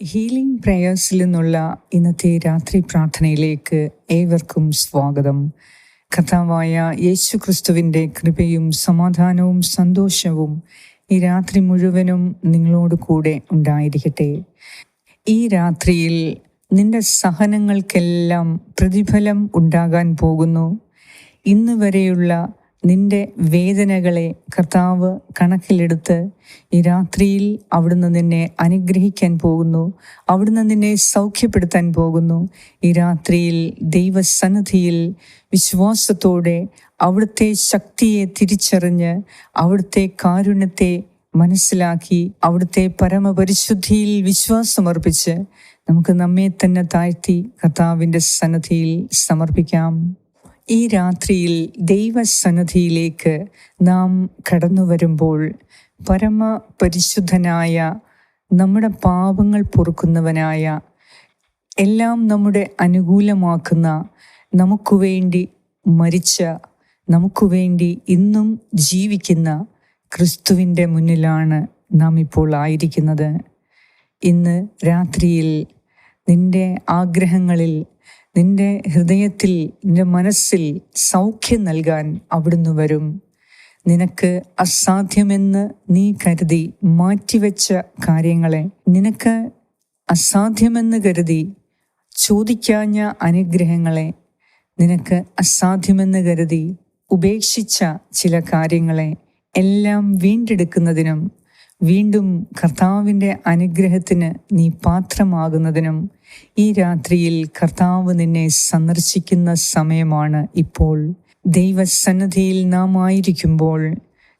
Healing പ്രേയേഴ്സിൽ നിന്നുള്ള ഇന്നത്തെ രാത്രി പ്രാർത്ഥനയിലേക്ക് ഏവർക്കും സ്വാഗതം. കഥാവായ യേശു ക്രിസ്തുവിന്റെ കൃപയും സമാധാനവും സന്തോഷവും ഈ രാത്രി മുഴുവനും നിങ്ങളോട് കൂടെ ഉണ്ടായിരിക്കട്ടെ. ഈ രാത്രിയിൽ നിന്റെ സഹനങ്ങൾക്കെല്ലാം പ്രതിഫലം ഉണ്ടാകാൻ പോകുന്നു. ഇന്ന് വരെയുള്ള നിന്റെ വേദനകളെ കർത്താവ് കണക്കിലെടുത്ത് ഈ രാത്രിയിൽ അവിടുന്ന് നിന്നെ അനുഗ്രഹിക്കാൻ പോകുന്നു. അവിടുന്ന് നിന്നെ സൗഖ്യപ്പെടുത്താൻ പോകുന്നു. ഈ രാത്രിയിൽ ദൈവസന്നിധിയിൽ വിശ്വാസത്തോടെ അവിടുത്തെ ശക്തിയെ തിരിച്ചറിഞ്ഞ് അവിടുത്തെ കാരുണ്യത്തെ മനസ്സിലാക്കി അവിടുത്തെ പരമപരിശുദ്ധിയിൽ വിശ്വാസമർപ്പിച്ച് നമുക്ക് നമ്മെ തന്നെ താഴ്ത്തി കർത്താവിന്റെ സന്നദ്ധിയിൽ സമർപ്പിക്കാം. ഈ രാത്രിയിൽ ദൈവസന്നിധിയിലേക്ക് നാം കടന്നു വരുമ്പോൾ പരമ പരിശുദ്ധനായ നമ്മുടെ പാപങ്ങൾ പൊറുക്കുന്നവനായ എല്ലാം നമ്മുടെ അനുകൂലമാക്കുന്ന നമുക്ക് വേണ്ടി മരിച്ച നമുക്ക് വേണ്ടി ഇന്നും ജീവിക്കുന്ന ക്രിസ്തുവിന്റെ മുന്നിലാണ് നാം ഇപ്പോൾ ആയിരിക്കുന്നത്. ഇന്ന് രാത്രിയിൽ നിന്റെ ആഗ്രഹങ്ങളിൽ നിന്റെ ഹൃദയത്തിൽ നിന്റെ മനസ്സിൽ സൗഖ്യം നൽകാൻ അവിടുന്ന് വരും. നിനക്ക് അസാധ്യമെന്ന് നീ കരുതി മാറ്റിവെച്ച കാര്യങ്ങളെ നിനക്ക് അസാധ്യമെന്ന് കരുതി ചോദിക്കാഞ്ഞ അനുഗ്രഹങ്ങളെ നിനക്ക് അസാധ്യമെന്ന് കരുതി ഉപേക്ഷിച്ച ചില കാര്യങ്ങളെ എല്ലാം വീണ്ടെടുക്കുന്നതിനും വീണ്ടും കർത്താവിന്റെ അനുഗ്രഹത്തിന് നീ പാത്രമാകുന്നതിനും ഈ രാത്രിയിൽ കർത്താവ് നിന്നെ സന്ദർശിക്കുന്ന സമയമാണ് ഇപ്പോൾ. ദൈവസന്നദ്ധിയിൽ നാം ആയിരിക്കുമ്പോൾ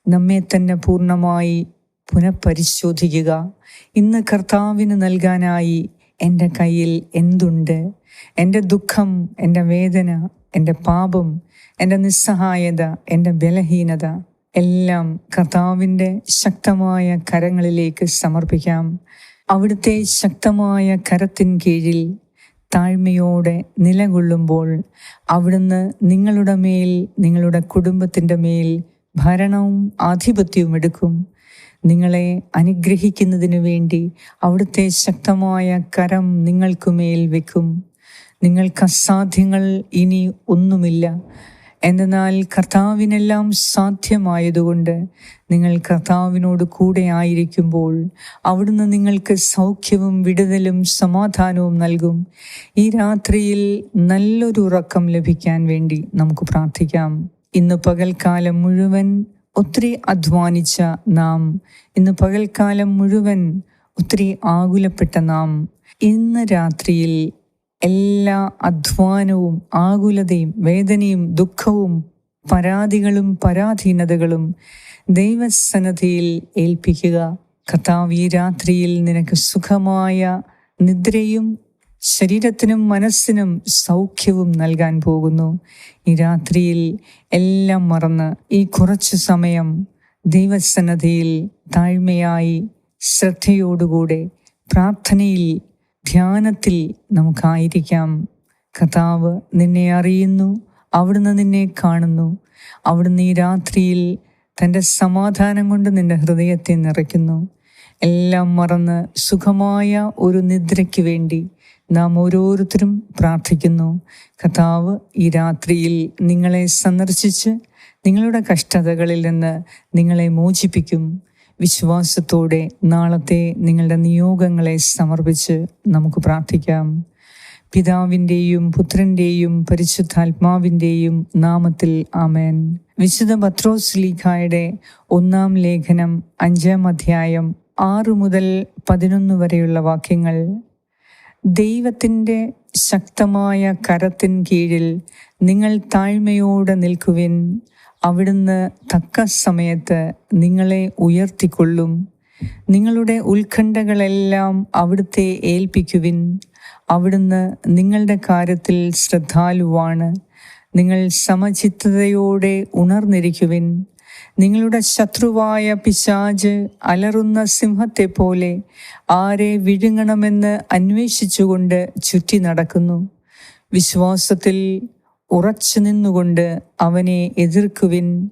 നമ്മെ തന്നെ പൂർണമായി പുനഃപരിശോധിക്കുക. ഇന്ന് കർത്താവിന് നൽകാനായി എന്റെ കയ്യിൽ എന്തുണ്ട്? എന്റെ ദുഃഖം എന്റെ വേദന എന്റെ പാപം എന്റെ നിസ്സഹായത എന്റെ ബലഹീനത എല്ലാം കർത്താവിന്റെ ശക്തമായ കരങ്ങളിലേക്ക് സമർപ്പിക്കാം. അവിടുത്തെ ശക്തമായ കരത്തിൻ കീഴിൽ താഴ്മയോടെ നിലകൊള്ളുമ്പോൾ അവിടുന്ന് നിങ്ങളുടെ മേൽ നിങ്ങളുടെ കുടുംബത്തിന്റെ മേൽ ഭരണവും ആധിപത്യവും എടുക്കും. നിങ്ങളെ അനുഗ്രഹിക്കുന്നതിനു വേണ്ടി അവിടുത്തെ ശക്തമായ കരം നിങ്ങൾക്കുമേൽ വെക്കും. നിങ്ങൾക്ക് അസാധ്യങ്ങൾ ഇനി ഒന്നുമില്ല. എന്നാൽ കർത്താവിനെല്ലാം സാധ്യമായതുകൊണ്ട് നിങ്ങൾ കർത്താവിനോട് കൂടെ ആയിരിക്കുമ്പോൾ അവിടുന്ന് നിങ്ങൾക്ക് സൗഖ്യവും വിടുതലും സമാധാനവും നൽകും. ഈ രാത്രിയിൽ നല്ലൊരു ഉറക്കം ലഭിക്കാൻ വേണ്ടി നമുക്ക് പ്രാർത്ഥിക്കാം. ഇന്ന് പകൽക്കാലം മുഴുവൻ ഒത്തിരി അധ്വാനിച്ച നാം ഇന്ന് പകൽക്കാലം മുഴുവൻ ഒത്തിരി ആകുലപ്പെട്ട നാം ഇന്ന് രാത്രിയിൽ എല്ലാ അധ്വാനവും ആകുലതയും വേദനയും ദുഃഖവും പരാതികളും പരാധീനതകളും ദൈവസന്നധിയിൽ ഏൽപ്പിക്കുക. കർത്താവ് ഈ രാത്രിയിൽ നിനക്ക് സുഖമായ നിദ്രയും ശരീരത്തിനും മനസ്സിനും സൗഖ്യവും നൽകാൻ പോകുന്നു. ഈ രാത്രിയിൽ എല്ലാം മറന്ന് ഈ കുറച്ചു സമയം ദൈവസന്നധിയിൽ താഴ്മയായി ശ്രദ്ധയോടുകൂടെ പ്രാർത്ഥനയിൽ ധ്യാനത്തിൽ നമുക്കായിരിക്കാം. കഥാവ് നിന്നെ അറിയുന്നു അവിടുന്ന് നിന്നെ കാണുന്നു. അവിടുന്ന് ഈ രാത്രിയിൽ തന്റെ സമാധാനം കൊണ്ട് നിന്റെ ഹൃദയത്തെ നിറയ്ക്കുന്നു. എല്ലാം മറന്ന് സുഖമായ ഒരു നിദ്രയ്ക്ക് വേണ്ടി നാം ഓരോരുത്തരും പ്രാർത്ഥിക്കുന്നു. കഥാവ് ഈ രാത്രിയിൽ നിങ്ങളെ സന്ദർശിച്ച് നിങ്ങളുടെ കഷ്ടതകളിൽ നിന്ന് നിങ്ങളെ മോചിപ്പിക്കും. വിശ്വാസത്തോടെ നാളത്തെ നിങ്ങളുടെ നിയോഗങ്ങളെ സമർപ്പിച്ച് നമുക്ക് പ്രാർത്ഥിക്കാം. പിതാവിന്റെയും പുത്രന്റെയും പരിശുദ്ധാത്മാവിന്റെയും നാമത്തിൽ ആമേൻ. വിശുദ്ധ പത്രോസ് ലീഖായുടെ ഒന്നാം ലേഖനം അഞ്ചാം അധ്യായം ആറു മുതൽ പതിനൊന്ന് വരെയുള്ള വാക്യങ്ങൾ. ദൈവത്തിന്റെ ശക്തമായ കരത്തിൻ കീഴിൽ നിങ്ങൾ താഴ്മയോടെ നിൽക്കുവിൻ. അവിടുന്ന് തക്ക സമയത്ത് നിങ്ങളെ ഉയർത്തിക്കൊള്ളും. നിങ്ങളുടെ ഉത്കണ്ഠകളെല്ലാം അവിടുത്തെ ഏൽപ്പിക്കുവിൻ. അവിടുന്ന് നിങ്ങളുടെ കാര്യത്തിൽ ശ്രദ്ധാലുവാണ്. നിങ്ങൾ സമചിത്തതയോടെ ഉണർന്നിരിക്കുവിൻ. നിങ്ങളുടെ ശത്രുവായ പിശാജ് അലറുന്ന സിംഹത്തെ പോലെ ആരെ വിഴുങ്ങണമെന്ന് അന്വേഷിച്ചുകൊണ്ട് ചുറ്റി നടക്കുന്നു. വിശ്വാസത്തിൽ ഉറച്ചു നിന്നുകൊണ്ട് അവനെ എതിർക്കുവിൻ.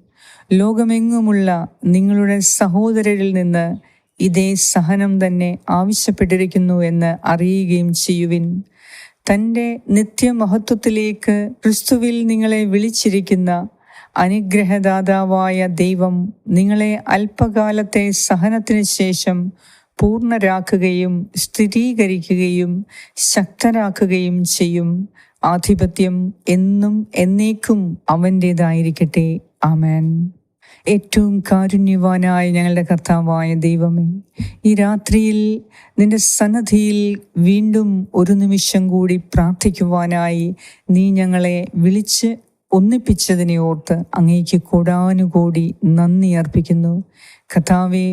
ലോകമെങ്ങുമുള്ള നിങ്ങളുടെ സഹോദരരിൽ നിന്ന് ഇതേ സഹനം തന്നെ ആവശ്യപ്പെട്ടിരിക്കുന്നു എന്ന് അറിയുകയും ചെയ്യുവിൻ. തന്റെ നിത്യമഹത്വത്തിലേക്ക് ക്രിസ്തുവിൽ നിങ്ങളെ വിളിച്ചിരിക്കുന്ന അനുഗ്രഹദാതാവായ ദൈവം നിങ്ങളെ അല്പകാലത്തെ സഹനത്തിന് ശേഷം പൂർണരാക്കുകയും സ്ഥിരീകരിക്കുകയും ശക്തരാക്കുകയും ചെയ്യും. ആധിപത്യം എന്നും എന്നേക്കും അവന്റേതായിരിക്കട്ടെ ആമേൻ. ഏറ്റവും കാരുണ്യവാനായ ഞങ്ങളുടെ കർത്താവായ ദൈവമേ ഈ രാത്രിയിൽ നിന്റെ സന്നദ്ധിയിൽ വീണ്ടും ഒരു നിമിഷം കൂടി പ്രാർത്ഥിക്കുവാനായി നീ ഞങ്ങളെ വിളിച്ച് ഒന്നിപ്പിച്ചതിനെ ഓർത്ത് അങ്ങേക്ക് കൂടാനുകൂടി നന്ദി അർപ്പിക്കുന്നു. കഥാവെ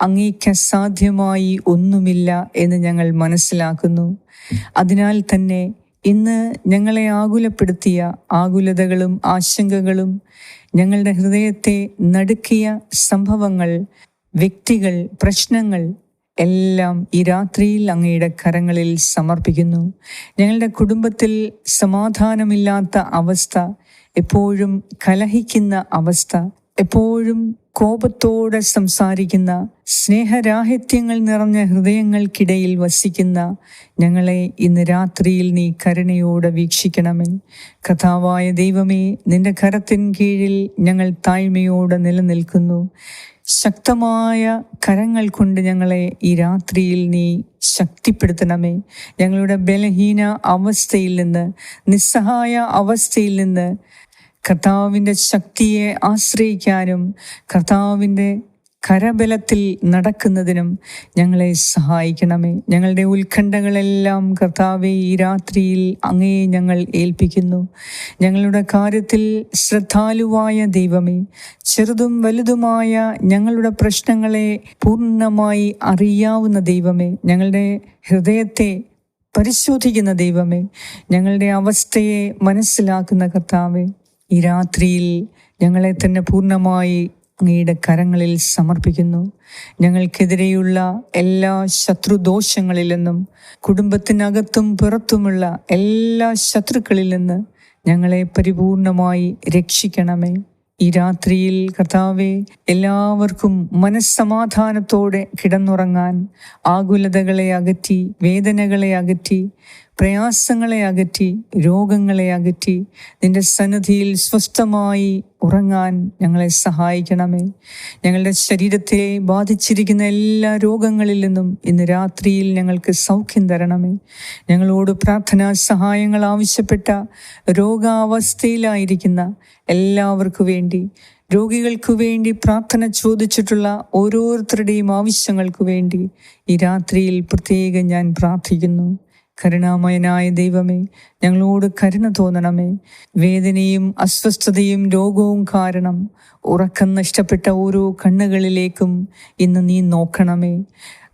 അങ്ങേക്ക് അസാധ്യമായി ഒന്നുമില്ല എന്ന് ഞങ്ങൾ മനസ്സിലാക്കുന്നു. അതിനാൽ തന്നെ ഇന്ന് ഞങ്ങളെ ആകുലപ്പെടുത്തിയ ആകുലതകളും ആശങ്കകളും ഞങ്ങളുടെ ഹൃദയത്തെ നടുക്കിയ സംഭവങ്ങൾ വ്യക്തികൾ പ്രശ്നങ്ങൾ എല്ലാം ഈ രാത്രിയിൽ അങ്ങയുടെ കരങ്ങളിൽ സമർപ്പിക്കുന്നു. ഞങ്ങളുടെ കുടുംബത്തിൽ സമാധാനമില്ലാത്ത അവസ്ഥ എപ്പോഴും കലഹിക്കുന്ന അവസ്ഥ എപ്പോഴും കോപത്തോടെ സംസാരിക്കുന്ന സ്നേഹരാഹിത്യങ്ങൾ നിറഞ്ഞ ഹൃദയങ്ങൾക്കിടയിൽ വസിക്കുന്ന ഞങ്ങളെ ഇന്ന് രാത്രിയിൽ നീ കരുണയോടെ വീക്ഷിക്കണമേ. കഥാവായ ദൈവമേ നിന്റെ കരത്തിൻ കീഴിൽ ഞങ്ങൾ താഴ്മയോടെ നിലനിൽക്കുന്നു. ശക്തമായ കരങ്ങൾ കൊണ്ട് ഞങ്ങളെ ഈ രാത്രിയിൽ നീ ശക്തിപ്പെടുത്തണമേ. ഞങ്ങളുടെ ബലഹീന അവസ്ഥയിൽ നിന്ന് നിസ്സഹായ അവസ്ഥയിൽ നിന്ന് കർത്താവിന്റെ ശക്തിയെ ആശ്രയിക്കാനും കർത്താവിന്റെ കരബലത്തിൽ നടക്കുന്നതിനും ഞങ്ങളെ സഹായിക്കണമേ. ഞങ്ങളുടെ ഉത്കണ്ഠകളെല്ലാം കർത്താവെ ഈ രാത്രിയിൽ അങ്ങയെ ഞങ്ങൾ ഏൽപ്പിക്കുന്നു. ഞങ്ങളുടെ കാര്യത്തിൽ ശ്രദ്ധാലുവായ ദൈവമേ ചെറുതും വലുതുമായ ഞങ്ങളുടെ പ്രശ്നങ്ങളെ പൂർണമായി അറിയാവുന്ന ദൈവമേ ഞങ്ങളുടെ ഹൃദയത്തെ പരിശോധിക്കുന്ന ദൈവമേ ഞങ്ങളുടെ അവസ്ഥയെ മനസ്സിലാക്കുന്ന കർത്താവെ ഈ രാത്രിയിൽ ഞങ്ങളെ തന്നെ പൂർണമായി അങ്ങയുടെ കരങ്ങളിൽ സമർപ്പിക്കുന്നു. ഞങ്ങൾക്കെതിരെയുള്ള എല്ലാ ശത്രുദോഷങ്ങളിൽ നിന്നും കുടുംബത്തിനകത്തും പുറത്തുമുള്ള എല്ലാ ശത്രുക്കളിൽ നിന്ന് ഞങ്ങളെ പരിപൂർണമായി രക്ഷിക്കണമേ. ഈ രാത്രിയിൽ കർത്താവെ എല്ലാവർക്കും മനസ്സമാധാനത്തോടെ കിടന്നുറങ്ങാൻ ആകുലതകളെ അകറ്റി വേദനകളെ അകറ്റി പ്രയാസങ്ങളെ അകറ്റി രോഗങ്ങളെ അകറ്റി നിന്റെ സന്നദ്ധിയിൽ സ്വസ്ഥമായി ഉറങ്ങാൻ ഞങ്ങളെ സഹായിക്കണമേ. ഞങ്ങളുടെ ശരീരത്തെ ബാധിച്ചിരിക്കുന്ന എല്ലാ രോഗങ്ങളിൽ നിന്നും ഇന്ന് രാത്രിയിൽ ഞങ്ങൾക്ക് സൗഖ്യം തരണമേ. ഞങ്ങളോട് പ്രാർത്ഥനാ സഹായങ്ങൾ ആവശ്യപ്പെട്ട രോഗാവസ്ഥയിലായിരിക്കുന്ന എല്ലാവർക്കു വേണ്ടി രോഗികൾക്കു വേണ്ടി പ്രാർത്ഥന ചോദിച്ചിട്ടുള്ള ഓരോരുത്തരുടെയും ആവശ്യങ്ങൾക്കു വേണ്ടി ഈ രാത്രിയിൽ പ്രത്യേകം ഞാൻ പ്രാർത്ഥിക്കുന്നു. കരുണാമയനായ ദൈവമേ ഞങ്ങളോട് കരുണ തോന്നണമേ. വേദനയും അസ്വസ്ഥതയും രോഗവും കാരണം ഉറക്കം നഷ്ടപ്പെട്ട ഓരോ കണ്ണുകളിലേക്കും ഇന്ന് നീ നോക്കണമേ.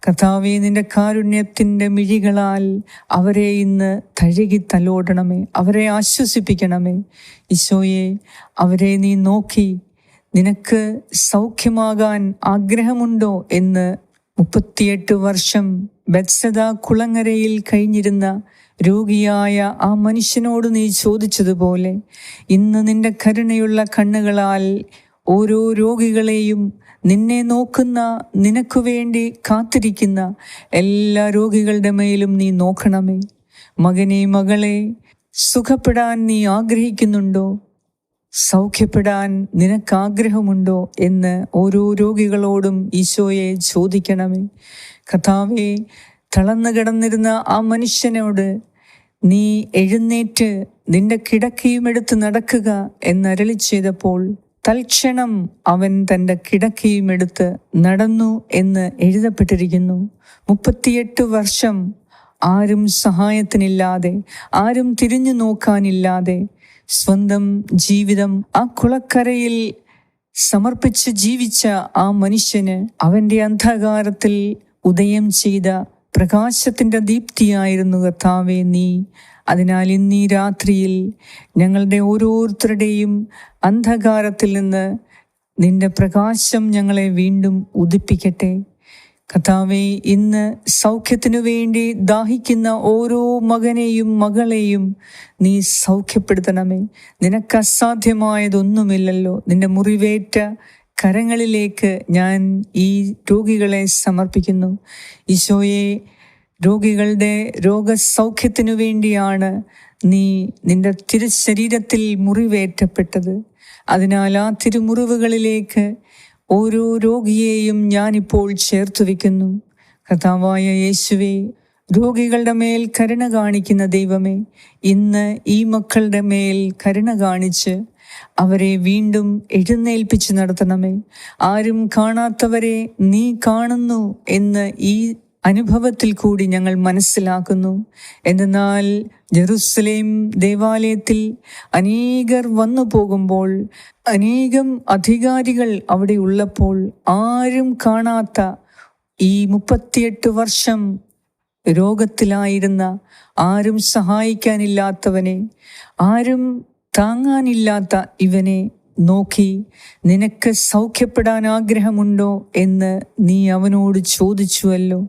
കർത്താവെ നിന്റെ കാരുണ്യത്തിന്റെ മിഴികളാൽ അവരെ ഇന്ന് തഴുകി തലോടണമേ അവരെ ആശ്വസിപ്പിക്കണമേ. ഈശോയെ അവരെ നീ നോക്കി നിനക്ക് സൗഖ്യമാകാൻ ആഗ്രഹമുണ്ടോ എന്ന് മുപ്പത്തിയെട്ട് വർഷം ബത്സദ കുളങ്ങരയിൽ കഴിഞ്ഞിരുന്ന രോഗിയായ ആ മനുഷ്യനോട് നീ ചോദിച്ചതുപോലെ ഇന്ന് നിന്റെ കരുണയുള്ള കണ്ണുകളാൽ ഓരോ രോഗികളെയും നിന്നെ നോക്കുന്ന നിനക്കു വേണ്ടി കാത്തിരിക്കുന്ന എല്ലാ രോഗികളുടെ മേലും നീ നോക്കണമേ. മകനെ മകളെ സുഖപ്പെടാൻ നീ ആഗ്രഹിക്കുന്നുണ്ടോ? സൗഖ്യപ്പെടാൻ നിനക്ക് ആഗ്രഹമുണ്ടോ എന്ന് ഓരോ രോഗികളോടും ഈശോയെ ചോദിക്കണമേ. കഥാവെ തളർന്നു കിടന്നിരുന്ന ആ മനുഷ്യനോട് നീ എഴുന്നേറ്റ് നിന്റെ കിടക്കയും എടുത്ത് നടക്കുക എന്നരളി ചെയ്തപ്പോൾ തൽക്ഷണം അവൻ തന്റെ കിടക്കയും എടുത്ത് നടന്നു എന്ന് എഴുതപ്പെട്ടിരിക്കുന്നു. മുപ്പത്തിയെട്ട് വർഷം ആരും സഹായത്തിനില്ലാതെ ആരും തിരിഞ്ഞു നോക്കാനില്ലാതെ സ്വന്തം ജീവിതം ആ കുളക്കരയിൽ സമർപ്പിച്ച് ജീവിച്ച ആ മനുഷ്യന് അവന്റെ അന്ധകാരത്തിൽ ഉദയം ചെയ്ത പ്രകാശത്തിന്റെ ദീപ്തിയായിരുന്നു കർത്താവെ നീ. അതിനാൽ ഇന്നീ രാത്രിയിൽ ഞങ്ങളുടെ ഓരോരുത്തരുടെയും അന്ധകാരത്തിൽ നിന്ന് നിന്റെ പ്രകാശം ഞങ്ങളെ വീണ്ടും ഉദിപ്പിക്കട്ടെ. കഥാവെ ഇന്ന് സൗഖ്യത്തിനു വേണ്ടി ദാഹിക്കുന്ന ഓരോ മകനെയും മകളെയും നീ സൗഖ്യപ്പെടുത്തണമേ. നിനക്ക് അസാധ്യമായതൊന്നുമില്ലല്ലോ. നിന്റെ മുറിവേറ്റ കരങ്ങളിലേക്ക് ഞാൻ ഈ രോഗികളെ സമർപ്പിക്കുന്നു. ഈശോയെ രോഗികളുടെ രോഗസൗഖ്യത്തിനു വേണ്ടിയാണ് നീ നിന്റെ തിരുശരീരത്തിൽ മുറിവേറ്റപ്പെട്ടത്. അതിനാൽ ആ തിരുമുറിവുകളിലേക്ക് ഓരോ രോഗിയെയും ഞാനിപ്പോൾ ചേർത്ത് വയ്ക്കുന്നു കഥാവായ യേശുവെ രോഗികളുടെ മേൽ കരുണ കാണിക്കുന്ന ദൈവമേ ഇന്ന് ഈ മക്കളുടെ മേൽ കരുണ കാണിച്ച് അവരെ വീണ്ടും എഴുന്നേൽപ്പിച്ച് നടത്തണമേ. ആരും കാണാത്തവരെ നീ കാണുന്നു എന്ന് ഈ അനുഭവത്തിൽ കൂടി ഞങ്ങൾ മനസ്സിലാക്കുന്നു. എന്നാൽ ജെറുസലേം ദേവാലയത്തിൽ അനേകർ വന്നു പോകുമ്പോൾ അനേകം അധികാരികൾ അവിടെ ഉള്ളപ്പോൾ ആരും കാണാത്ത ഈ മുപ്പത്തിയെട്ട് വർഷം രോഗത്തിലായിരുന്ന ആരും സഹായിക്കാനില്ലാത്തവനെ ആരും താങ്ങാനില്ലാത്ത ഇവനെ നോക്കി നിനക്ക് സൗഖ്യപ്പെടാൻ ആഗ്രഹമുണ്ടോ? എന്ന് നീ അവനോട് ചോദിച്ചുവല്ലോ.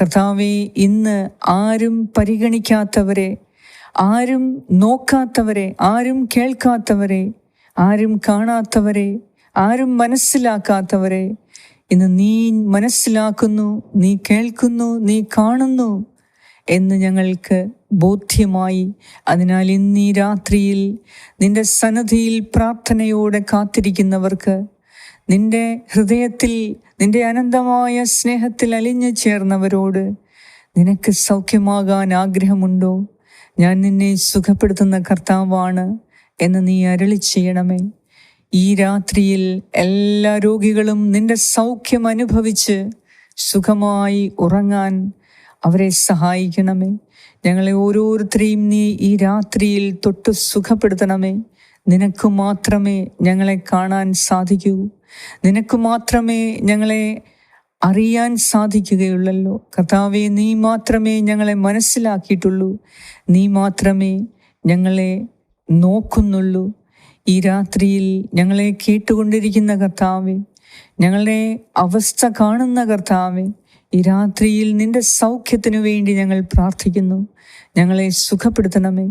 കർത്താവെ ഇന്ന് ആരും പരിഗണിക്കാത്തവരെ ആരും നോക്കാത്തവരെ ആരും കേൾക്കാത്തവരെ ആരും കാണാത്തവരെ ആരും മനസ്സിലാക്കാത്തവരെ ഇന്ന് നീ മനസ്സിലാക്കുന്നു നീ കേൾക്കുന്നു നീ കാണുന്നു എന്ന് ഞങ്ങൾക്ക് ബോധ്യമായി. അതിനാൽ ഇന്ന് രാത്രിയിൽ നിന്റെ സന്നദ്ധിയിൽ പ്രാർത്ഥനയോടെ കാത്തിരിക്കുന്നവർക്ക് നിന്റെ ഹൃദയത്തിൽ നിന്റെ അനന്തമായ സ്നേഹത്തിൽ അലിഞ്ഞു ചേർന്നവരോട് നിനക്ക് സൗഖ്യമാകാൻ ആഗ്രഹമുണ്ടോ? ഞാൻ നിന്നെ സുഖപ്പെടുത്തുന്ന കർത്താവാണ് എന്ന് നീ അരളി ചെയ്യണമേ. ഈ രാത്രിയിൽ എല്ലാ രോഗികളും നിന്റെ സൗഖ്യം അനുഭവിച്ച് സുഖമായി ഉറങ്ങാൻ അവരെ സഹായിക്കണമേ. ഞങ്ങളെ ഓരോരുത്തരെയും നീ ഈ രാത്രിയിൽ തൊട്ട് സുഖപ്പെടുത്തണമേ. നിനക്ക് മാത്രമേ ഞങ്ങളെ കാണാൻ സാധിക്കൂ. നിനക്ക് മാത്രമേ ഞങ്ങളെ അറിയാൻ സാധിക്കുകയുള്ളല്ലോ. കർത്താവെ നീ മാത്രമേ ഞങ്ങളെ മനസ്സിലാക്കിയിട്ടുള്ളൂ. നീ മാത്രമേ ഞങ്ങളെ നോക്കുന്നുള്ളൂ. ഈ രാത്രിയിൽ ഞങ്ങളെ കേട്ടുകൊണ്ടിരിക്കുന്ന കർത്താവെ ഞങ്ങളുടെ അവസ്ഥ കാണുന്ന കർത്താവെ ഈ രാത്രിയിൽ നിന്റെ സൗഖ്യത്തിനു വേണ്ടി ഞങ്ങൾ പ്രാർത്ഥിക്കുന്നു. ഞങ്ങളെ സുഖപ്പെടുത്തണമേ.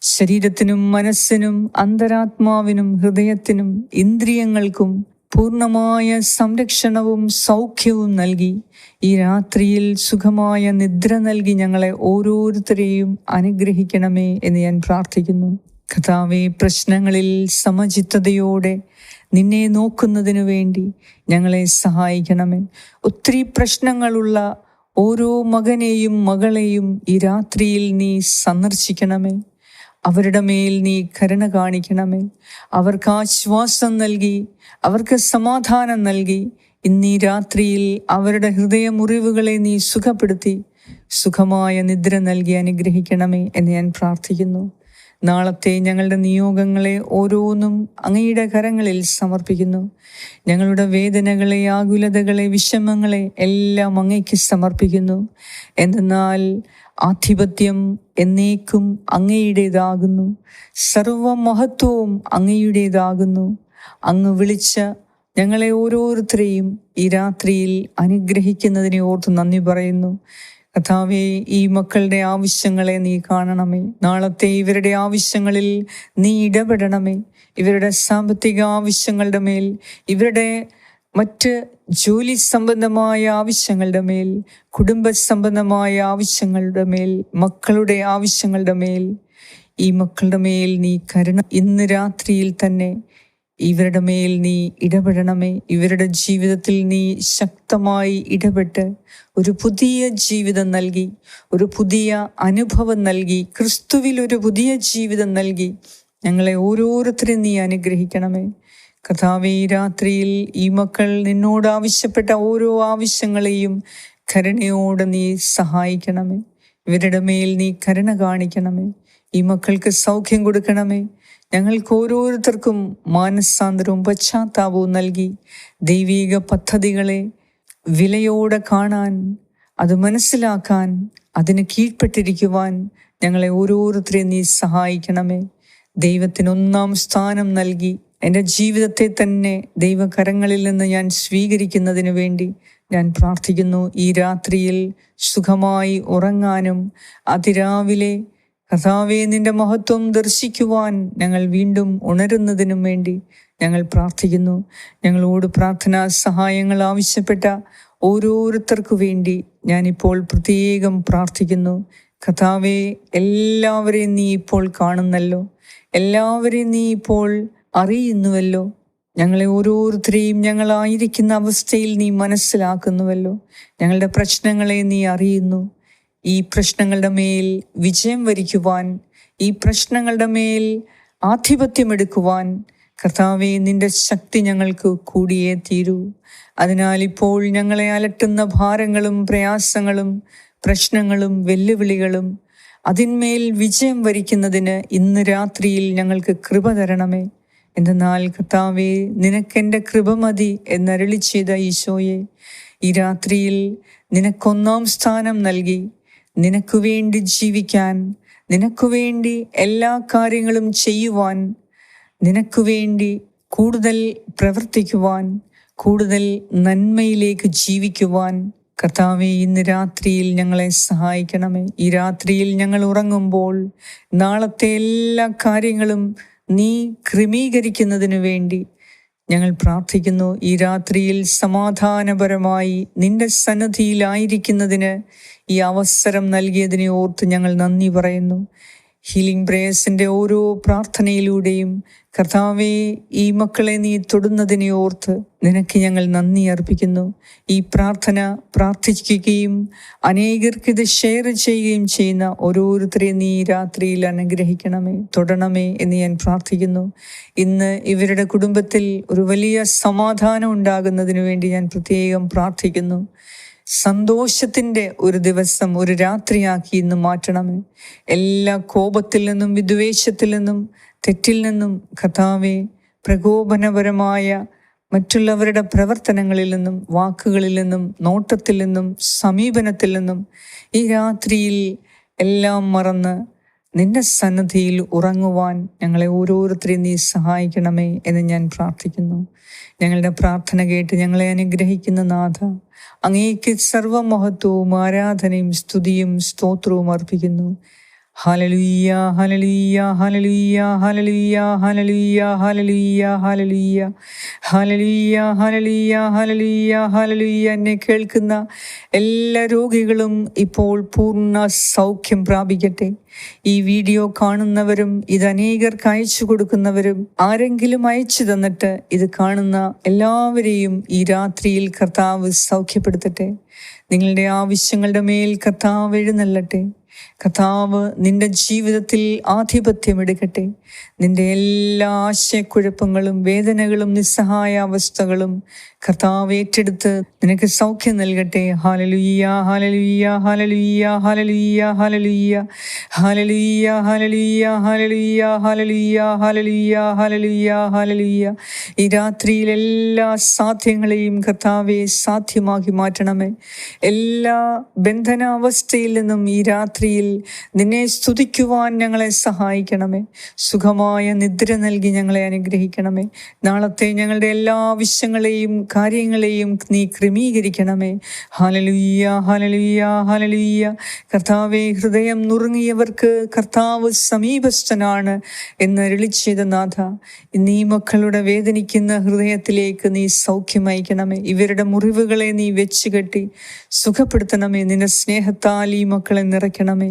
ശരീരത്തിനും മനസ്സിനും അന്തരാത്മാവിനും ഹൃദയത്തിനും ഇന്ദ്രിയങ്ങൾക്കും പൂർണമായ സംരക്ഷണവും സൗഖ്യവും നൽകി. ഈ രാത്രിയിൽ സുഖമായ നിദ്ര നൽകി ഞങ്ങളെ ഓരോരുത്തരെയും അനുഗ്രഹിക്കണമേ എന്ന് ഞാൻ പ്രാർത്ഥിക്കുന്നു. കഥാവെ പ്രശ്നങ്ങളിൽ സമചിത്തതയോടെ നിന്നെ നോക്കുന്നതിനു വേണ്ടി ഞങ്ങളെ സഹായിക്കണമേ. ഒത്തിരി പ്രശ്നങ്ങളുള്ള ഓരോ മകനെയും മകളെയും ഈ രാത്രിയിൽ നീ സന്ദർശിക്കണമേ. അവരുടെ മേൽ നീ കരുണ കാണിക്കണമേ. അവർക്ക് ആശ്വാസം നൽകി അവർക്ക് സമാധാനം നൽകി. ഇന്നീ രാത്രിയിൽ അവരുടെ ഹൃദയമുറിവുകളെ നീ സുഖപ്പെടുത്തി സുഖമായ നിദ്ര നൽകി അനുഗ്രഹിക്കണമേ എന്ന് ഞാൻ പ്രാർത്ഥിക്കുന്നു. നാളത്തെ ഞങ്ങളുടെ നിയോഗങ്ങളെ ഓരോന്നും അങ്ങയുടെ കരങ്ങളിൽ സമർപ്പിക്കുന്നു. ഞങ്ങളുടെ വേദനകളെ ആകുലതകളെ വിഷമങ്ങളെ എല്ലാം അങ്ങയ്ക്ക് സമർപ്പിക്കുന്നു. എന്തെന്നാൽ ആധിപത്യം എന്നേക്കും അങ്ങയുടേതാകുന്നു. സർവമഹത്വവും അങ്ങയുടേതാകുന്നു. അങ്ങ് വിളിച്ച ഞങ്ങളെ ഓരോരുത്തരെയും ഈ രാത്രിയിൽ അനുഗ്രഹിക്കുന്നതിനെ ഓർത്ത് നന്ദി പറയുന്നു. കഥാവെ ഈ മക്കളുടെ ആവശ്യങ്ങളെ നീ കാണണമേ. നാളത്തെ ഇവരുടെ ആവശ്യങ്ങളിൽ നീ ഇടപെടണമേ. ഇവരുടെ സാമ്പത്തിക ആവശ്യങ്ങളുടെ മേൽ ഇവരുടെ മറ്റ് ജോലി സംബന്ധമായ ആവശ്യങ്ങളുടെ മേൽ കുടുംബ സംബന്ധമായ ആവശ്യങ്ങളുടെ മേൽ മക്കളുടെ ആവശ്യങ്ങളുടെ മേൽ ഈ മക്കളുടെ മേൽ നീ കരുണ. ഇന്ന് രാത്രിയിൽ തന്നെ ഇവരുടെ മേൽ നീ ഇടപെടണമേ. ഇവരുടെ ജീവിതത്തിൽ നീ ശക്തമായി ഇടപെട്ട് ഒരു പുതിയ ജീവിതം നൽകി ഒരു പുതിയ അനുഭവം നൽകി ക്രിസ്തുവിൽ ഒരു പുതിയ ജീവിതം നൽകി. ഞങ്ങളെ ഓരോരുത്തരും നീ അനുഗ്രഹിക്കണമേ. കഥാവേ രാത്രിയിൽ ഈ മക്കൾ നിന്നോട് ആവശ്യപ്പെട്ട ഓരോ ആവശ്യങ്ങളെയും കരുണയോടെ നീ സഹായിക്കണമേ. ഇവരുടെ മേൽ നീ കരുണ കാണിക്കണമേ. ഈ മക്കൾക്ക് സൗഖ്യം കൊടുക്കണമേ. ഞങ്ങൾക്ക് ഓരോരുത്തർക്കും മാനസാന്തരവും പശ്ചാത്താപവും നൽകി ദൈവീക പദ്ധതികളെ വിലയോടെ കാണാൻ അത് മനസ്സിലാക്കാൻ അതിന് കീഴ്പ്പെട്ടിരിക്കുവാൻ ഞങ്ങളെ ഓരോരുത്തരെയും നീ സഹായിക്കണമേ. ദൈവത്തിന് ഒന്നാം സ്ഥാനം നൽകി എന്റെ ജീവിതത്തെ തന്നെ ദൈവകരങ്ങളിൽ നിന്ന് ഞാൻ സ്വീകരിക്കുന്നതിന് വേണ്ടി ഞാൻ പ്രാർത്ഥിക്കുന്നു. ഈ രാത്രിയിൽ സുഖമായി ഉറങ്ങാനും അതിരാവിലെ കഥാവെ നിന്റെ മഹത്വം ദർശിക്കുവാൻ ഞങ്ങൾ വീണ്ടും ഉണരുന്നതിനും വേണ്ടി ഞങ്ങൾ പ്രാർത്ഥിക്കുന്നു. ഞങ്ങളോട് പ്രാർത്ഥനാ സഹായങ്ങൾ ആവശ്യപ്പെട്ട ഓരോരുത്തർക്കു വേണ്ടി ഞാനിപ്പോൾ പ്രത്യേകം പ്രാർത്ഥിക്കുന്നു. കഥാവെ എല്ലാവരെയും നീ ഇപ്പോൾ കാണുന്നല്ലോ. എല്ലാവരെയും നീ ഇപ്പോൾ അറിയുന്നുവല്ലോ. ഞങ്ങളെ ഓരോരുത്തരെയും ഞങ്ങളായിരിക്കുന്ന അവസ്ഥയിൽ നീ മനസ്സിലാക്കുന്നുവല്ലോ. ഞങ്ങളുടെ പ്രശ്നങ്ങളെ നീ അറിയുന്നു. ഈ പ്രശ്നങ്ങളുടെ മേൽ വിജയം വരിക്കുവാൻ ഈ പ്രശ്നങ്ങളുടെ മേൽ ആധിപത്യമെടുക്കുവാൻ കർത്താവെ നിന്റെ ശക്തി ഞങ്ങൾക്ക് കൂടിയേ തീരൂ. അതിനാൽ ഇപ്പോൾ ഞങ്ങളെ അലട്ടുന്ന ഭാരങ്ങളും പ്രയാസങ്ങളും പ്രശ്നങ്ങളും വെല്ലുവിളികളും അതിന്മേൽ വിജയം വരിക്കുന്നതിന് ഇന്ന് രാത്രിയിൽ ഞങ്ങൾക്ക് കൃപ തരണമേ. എന്തെന്നാൽ കർത്താവെ നിനക്കെന്റെ കൃപ മതി എന്നരളി ചെയ്ത ഈശോയെ ഈ രാത്രിയിൽ നിനക്കൊന്നാം സ്ഥാനം നൽകി. നിനക്കു വേണ്ടി ജീവിക്കാൻ നിനക്കു വേണ്ടി എല്ലാ കാര്യങ്ങളും ചെയ്യുവാൻ നിനക്കു വേണ്ടി കൂടുതൽ പ്രവർത്തിക്കുവാൻ കൂടുതൽ നന്മയിലേക്ക് ജീവിക്കുവാൻ കർത്താവെ ഇന്ന് രാത്രിയിൽ ഞങ്ങളെ സഹായിക്കണമേ. ഈ രാത്രിയിൽ ഞങ്ങൾ ഉറങ്ങുമ്പോൾ നാളത്തെ എല്ലാ കാര്യങ്ങളും നീ ക്രമീകരിക്കുന്നതിനു വേണ്ടി ഞങ്ങൾ പ്രാർത്ഥിക്കുന്നു ഈ രാത്രിയിൽ സമാധാനപരമായി നിന്റെ സന്നദ്ധിയിലായിരിക്കുന്നതിന് ഈ അവസരം നൽകിയതിനെ ഓർത്ത് ഞങ്ങൾ നന്ദി പറയുന്നു. ഹീലിംഗ് പ്രേയേഴ്സിന്റെ ഓരോ പ്രാർത്ഥനയിലൂടെയും കർത്താവെ ഈ മക്കളെ നീ തൊടുന്നതിനെ ഓർത്ത് നിനക്ക് ഞങ്ങൾ നന്ദി അർപ്പിക്കുന്നു. ഈ പ്രാർത്ഥന പ്രാർത്ഥിക്കുകയും അനേകർക്ക് ഇത് ഷെയർ ചെയ്യുകയും ചെയ്യുന്ന ഓരോരുത്തരെയും നീ രാത്രിയിൽ അനുഗ്രഹിക്കണമേ തൊടണമേ എന്ന് ഞാൻ പ്രാർത്ഥിക്കുന്നു. ഇന്ന് ഇവരുടെ കുടുംബത്തിൽ ഒരു വലിയ സമാധാനം ഉണ്ടാകുന്നതിന് വേണ്ടി ഞാൻ പ്രത്യേകം പ്രാർത്ഥിക്കുന്നു. സന്തോഷത്തിന്റെ ഒരു ദിവസം ഒരു രാത്രിയാക്കി ഇന്ന് മാറ്റണമേ. എല്ലാ കോപത്തിൽ നിന്നും വിദ്വേഷത്തിൽ നിന്നും തെറ്റിൽ നിന്നും കഥാവെ പ്രകോപനപരമായ മറ്റുള്ളവരുടെ പ്രവർത്തനങ്ങളിൽ നിന്നും വാക്കുകളിൽ നിന്നും നോട്ടത്തിൽ നിന്നും സമീപനത്തിൽ നിന്നും ഈ രാത്രിയിൽ എല്ലാം മറന്ന് നിന്റെ സന്നദ്ധിയിൽ ഉറങ്ങുവാൻ ഞങ്ങളെ ഓരോരുത്തരെയും നീ സഹായിക്കണമേ എന്ന് ഞാൻ പ്രാർത്ഥിക്കുന്നു. ഞങ്ങളുടെ പ്രാർത്ഥന കേട്ട് ഞങ്ങളെ അനുഗ്രഹിക്കുന്ന നാഥ അങ്ങേക്ക് സർവമഹത്വവും ആരാധനയും സ്തുതിയും സ്തോത്രവും അർപ്പിക്കുന്നു. എന്നെ കേൾക്കുന്ന എല്ലാ രോഗികളും ഇപ്പോൾ പൂർണ സൗഖ്യം പ്രാപിക്കട്ടെ. ഈ വീഡിയോ കാണുന്നവരും ഇത് അനേകർക്ക് അയച്ചു കൊടുക്കുന്നവരും ആരെങ്കിലും അയച്ചു തന്നിട്ട് ഇത് കാണുന്ന എല്ലാവരെയും ഈ രാത്രിയിൽ കർത്താവ് സൗഖ്യപ്പെടുത്തട്ടെ. നിങ്ങളുടെ ആവശ്യങ്ങളുടെ മേൽ കർത്താവ് എഴുന്നള്ളട്ടെ. കഥാവ് നിന്റെ ജീവിതത്തിൽ ആധിപത്യം എടുക്കട്ടെ നിന്റെ എല്ലാ ആശയക്കുഴപ്പങ്ങളും വേദനകളും നിസ്സഹായ അവസ്ഥകളും കർത്താവ് ഏറ്റെടുത്ത് നിനക്ക് സൗഖ്യം നൽകട്ടെ ഹാലലുയ്യ ഹാലലുയ്യ ഹാലലുയ്യ ഹാലലുയ്യ ഹാലലുയ്യ ഹാലലുയ്യ ഹാലലുയ്യ ഹാലലുയ്യ ഹാലലുയ്യ ഹാലലുയ്യ ഹാലലുയ്യ ഹാലലുയ്യ ഈ രാത്രിയിൽ എല്ലാ സാധ്യങ്ങളെയും കർത്താവെ സാധ്യമാക്കി മാറ്റണമേ എല്ലാ ബന്ധനാവസ്ഥയിൽ നിന്നും ഈ രാത്രിയിൽ നിന്നെ സ്തുതിക്കുവാൻ ഞങ്ങളെ സഹായിക്കണമേ. സുഖമായ നിദ്ര നൽകി ഞങ്ങളെ അനുഗ്രഹിക്കണമേ. നാളത്തെ ഞങ്ങളുടെ എല്ലാ ആവശ്യങ്ങളെയും കാര്യങ്ങളെയും നീ ക്രമീകരിക്കണമേ. ഹാലലുയ്യ ഹാലലുയ്യ ഹാലലുയ്യ കർത്താവെ ഹൃദയം നുറുങ്ങിയവർക്ക് കർത്താവ് സമീപസ്ഥനാണ് എന്ന് രളിച്ചത് നാഥ. നീ മക്കളുടെ വേദനിക്കുന്ന ഹൃദയത്തിലേക്ക് നീ സൗഖ്യമയക്കണമേ ഇവരുടെ മുറിവുകളെ നീ വെച്ചുകെട്ടി സുഖപ്പെടുത്തണമേ. നിന്റെ സ്നേഹത്താൽ ഈ മക്കളെ നിറയ്ക്കണമേ.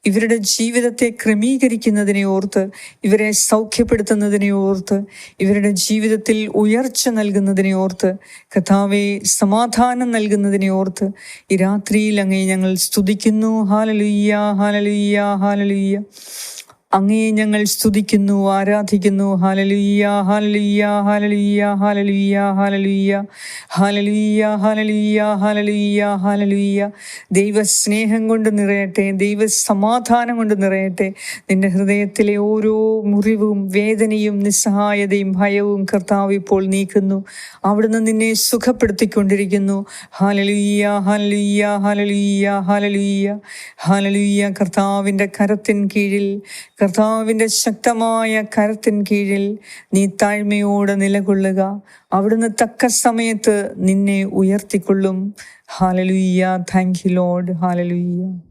ഇവരുടെ ജീവിതത്തെ ക്രമീകരിക്കുന്നതിനെ ഓർത്ത് ഇവരെ സൗഖ്യപ്പെടുത്തുന്നതിനെ ഓർത്ത് ഇവരുടെ ജീവിതത്തിൽ ഉയർച്ച നൽകുന്നതിനെ ഓർത്ത് കഥാവെ സമാധാനം നൽകുന്നതിനെ ഓർത്ത് ഈ രാത്രിയിൽ അങ്ങേ ഞങ്ങൾ സ്തുതിക്കുന്നു. ഹാലലുയ്യ ഹാലലുയ്യ ഹാലലുയ്യ. അങ്ങയെ ഞങ്ങൾ സ്തുതിക്കുന്നു ആരാധിക്കുന്നു. ഹാലലുയ്യ ഹാലലുയ്യ ഹാലലുയ്യ ഹാലലുയ്യ ഹാലലുയ്യ ഹാലലുയ്യ ഹാലലുയ്യ ഹാലലുയ്യ ഹാലലുയ്യ ദൈവസ്നേഹം കൊണ്ട് നിറയട്ടെ ദൈവ സമാധാനം കൊണ്ട് നിറയട്ടെ. നിന്റെ ഹൃദയത്തിലെ ഓരോ മുറിവും വേദനയും നിസ്സഹായതയും ഭയവും കർത്താവ് ഇപ്പോൾ നീക്കുന്നു. അവിടുന്ന് നിന്നെ സുഖപ്പെടുത്തിക്കൊണ്ടിരിക്കുന്നു. ഹാലലുയ്യ ഹാലലുയ്യ ഹാലലുയ്യ ഹാലലുയ്യ ഹാലലുയ്യ കർത്താവിന്റെ കരത്തിൻ കീഴിൽ കർത്താവിന്റെ ശക്തമായ കരത്തിൻ കീഴിൽ നീ താഴ്മയോടെ നിലകൊള്ളുക. അവിടുന്ന് തക്ക സമയത്ത് നിന്നെ ഉയർത്തിക്കൊള്ളും. ഹാലലുയ്യ താങ്ക് യു ലോഡ് ഹാലലുയ്യ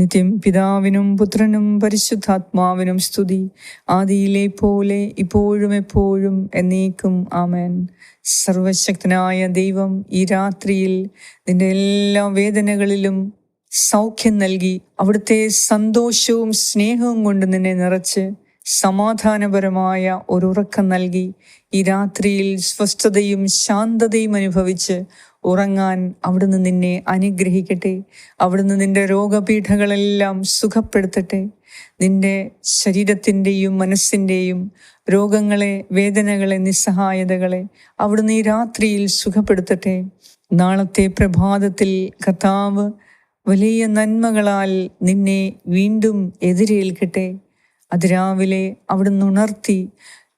നിത്യം പിതാവിനും പുത്രനും പരിശുദ്ധാത്മാവിനും സ്തുതി. ആദിയിലെ പോലെ ഇപ്പോഴും എപ്പോഴും എന്നേക്കും ആമേൻ. സർവശക്തനായ ദൈവം ഈ രാത്രിയിൽ നിന്റെ എല്ലാ വേദനകളിലും സൗഖ്യം നൽകി അവിടുത്തെ സന്തോഷവും സ്നേഹവും കൊണ്ട് നിന്നെ നിറച്ച് സമാധാനപരമായ ഒരു ഉറക്കം നൽകി. ഈ രാത്രിയിൽ സ്വസ്ഥതയും ശാന്തതയും അനുഭവിച്ച് ഉറങ്ങാൻ അവിടുന്ന് നിന്നെ അനുഗ്രഹിക്കട്ടെ. അവിടുന്ന് നിന്റെ രോഗപീഠകളെല്ലാം സുഖപ്പെടുത്തട്ടെ. നിന്റെ ശരീരത്തിന്റെയും മനസ്സിന്റെയും രോഗങ്ങളെ വേദനകളെ നിസ്സഹായതകളെ അവിടുന്ന് ഈ രാത്രിയിൽ സുഖപ്പെടുത്തട്ടെ. നാളത്തെ പ്രഭാതത്തിൽ കർത്താവ് വലിയ നന്മകളാൽ നിന്നെ വീണ്ടും എതിരേൽക്കട്ടെ. അതിരാവിലെ അവിടുന്ന് ഉണർത്തി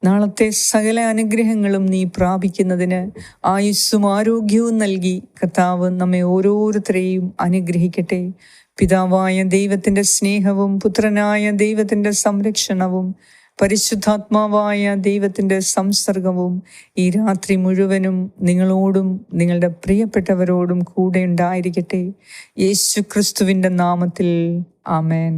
നാളത്തെ സകല അനുഗ്രഹങ്ങളും നീ പ്രാപിക്കുന്നതിന് ആയുസ്സും ആരോഗ്യവും നൽകി. കർത്താവ് നമ്മെ ഓരോരുത്തരെയും അനുഗ്രഹിക്കട്ടെ. പിതാവായ ദൈവത്തിന്റെ സ്നേഹവും പുത്രനായ ദൈവത്തിന്റെ സംരക്ഷണവും പരിശുദ്ധാത്മാവായ ദൈവത്തിന്റെ സംസർഗവും ഈ രാത്രി മുഴുവനും നിങ്ങളോടും നിങ്ങളുടെ പ്രിയപ്പെട്ടവരോടും കൂടെ ഉണ്ടായിരിക്കട്ടെ. യേശു ക്രിസ്തുവിന്റെ നാമത്തിൽ ആമേൻ.